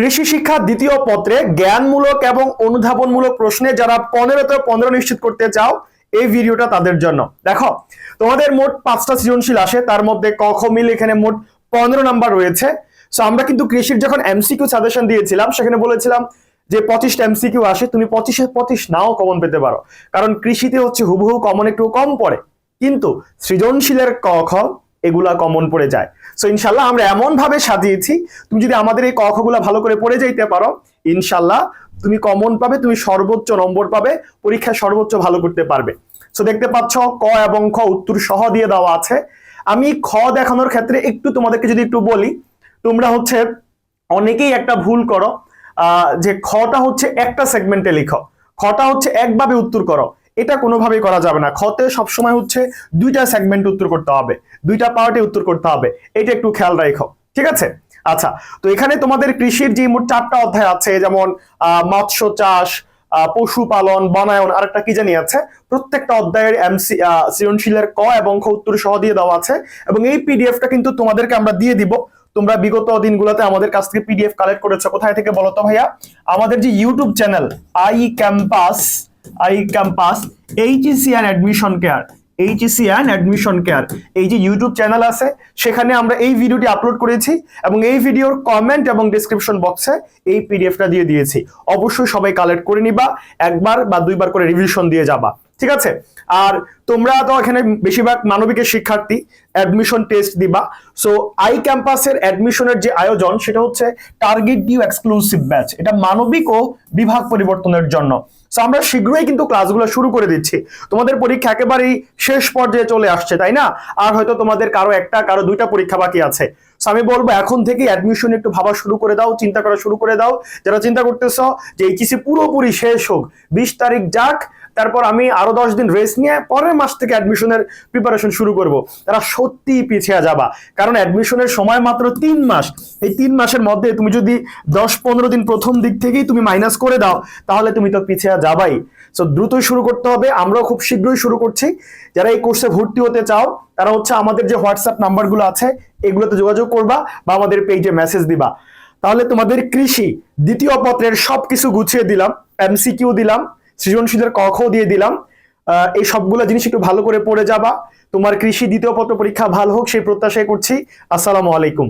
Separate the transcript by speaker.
Speaker 1: কৃষি শিক্ষা দ্বিতীয় পত্রে জ্ঞানমূলক এবং অনুধাবনমূলক প্রশ্নে যারা পনেরোতে পনেরো নিশ্চিত করতে চাও, এই ভিডিওটা তাদের জন্য। দেখো, তোমাদের মোট পাঁচটা সৃজনশীল আসে, তার মধ্যে ক, খ মিল এখানে মোট পনেরো নাম্বার রয়েছে। সো আমরা কিন্তু কৃষির যখন এমসিকিউ সাজেশন দিয়েছিলাম, সেখানে বলেছিলাম যে পঁচিশটা এমসিকিউ আসে, তুমি পঁচিশে পঁচিশ নাও কমন পেতে পারো। কারণ কৃষিতে হচ্ছে হুবহু কমন একটু কম পড়ে। কিন্তু সৃজনশীলের ক, খ এগুলা কমন পড়ে যায়। সো ইনশাল্লাহ আমরা এমন ভাবে সাজিয়েছি, তুমি যদি আমাদের এই ক খ গুলা ভালো করে পড়ে যাইতে পারো, ইনশাল্লাহ তুমি কমন পাবে, তুমি সর্বোচ্চ নম্বর পাবে, পরীক্ষায় সর্বোচ্চ ভালো করতে পারবে। সো দেখতে পাচ্ছ, ক এবং খ উত্তর সহ দিয়ে দেওয়া আছে। আমি খ দেখানোর ক্ষেত্রে একটু তোমাদেরকে যদি একটু বলি, তোমরা হচ্ছে অনেকেই একটা ভুল করো যে খটা হচ্ছে একটা সেগমেন্টে লিখো। খটা হচ্ছে একভাবে উত্তর করো। এটা কোনোভাবেই করা যাবে না। খতে সবসময় হচ্ছে দুইটা সেগমেন্ট উত্তর করতে হবে। দুইটা পার্টে উত্তর করতে হবে। এটা একটু খেয়াল রাখো। ঠিক আছে? আচ্ছা তো এখানে তোমাদের কৃষির যে মোট চারটা অধ্যায় আছে, যেমন মৎস্য চাষ পশুপালন, বনায়ন আর একটা কি জানি আছে? প্রত্যেকটা অধ্যায়ের এমসি সৃজনশীলের ক এবং খ উত্তর সহ দিয়ে দেওয়া আছে এবং এই পিডিএফটা কিন্তু তোমাদেরকে আমরা দিয়ে দিব। তোমরা বিগত দিনগুলোতে আমাদের কাছ থেকে পিডিএফ কালেক্ট করেছ। কোথায় থেকে বলো তো ভাইয়া? আমাদের যে YouTube channel I campus I campus HEC and admission care HEC and admission care এই যে ইউটিউব চ্যানেল আছে, সেখানে আমরা এই ভিডিওটি আপলোড করেছি এবং এই ভিডিওর কমেন্ট এবং ডিসক্রিপশন বক্সে এই পিডিএফটা দিয়ে দিয়েছি। অবশ্যই সবাই কালেক্ট করে নিবা, একবার বা দুইবার করে রিভিশন দিয়ে যাবা। ঠিক আছে? আর তোমরা তো এখানে বেশিরভাগ মানবিকের শিক্ষার্থী অ্যাডমিশন টেস্ট দিবা। সো আই ক্যাম্পাসের অ্যাডমিশনের যে আয়োজন, সেটা হচ্ছে টার্গেট ডিউ এক্সক্লুসিভ ব্যাচ এটা মানবিক ও বিভাগ পরিবর্তনের জন্য। সো আমরা শীঘ্রই কিন্তু ক্লাসগুলো শুরু করে দিচ্ছি। তোমাদের পরীক্ষা একেবারেই শেষ পর্যায়ে চলে আসছে, তাই না? আর হয়তো তোমাদের কারও একটা, কারও দুইটা পরীক্ষা বাকি আছে। So, আমি বলব, এখন থেকে অ্যাডমিশন একটু ভাবা শুরু করে দাও, চিন্তা করা শুরু করে দাও। যারা চিন্তা করতেছো যে এইচএসি পুরোপুরি শেষ হোক, বিশ তারিখ যাক তারপর আমি আরও দশ দিন রেস্ট নিয়ে পরের মাস থেকে অ্যাডমিশনের প্রিপারেশন শুরু করব। তারা সত্যি পিছিয়ে যাবা। কারণ অ্যাডমিশনের সময় মাত্র তিন মাস। এই তিন মাসের মধ্যে তুমি যদি দশ পনেরো দিন প্রথম দিক থেকেই তুমি মাইনাস করে দাও, তাহলে তুমি তো পিছিয়ে যাবাই। সো দ্রুতই শুরু করতে হবে। আমরাও খুব শীঘ্রই শুরু করছি। যারা এই কোর্সে ভর্তি হতে চাও, তারা হচ্ছে আমাদের যে হোয়াটসঅ্যাপ নাম্বারগুলো আছে, এগুলোতে যোগাযোগ করবা বা আমাদের পেজে মেসেজ দিবা। তাহলে তোমাদের কৃষি, দ্বিতীয় পত্রের সবকিছু গুছিয়ে দিলাম এমসিকিউ দিলাম। সৃজনশীলের কখ দিয়ে দিলাম। এই সবগুলো জিনিস একটু ভালো করে পড়ে যাবা। তোমার কৃষি দ্বিতীয় পত্র পরীক্ষা ভালো হোক, সেই প্রত্যাশাই করছি। আসসালামু আলাইকুম।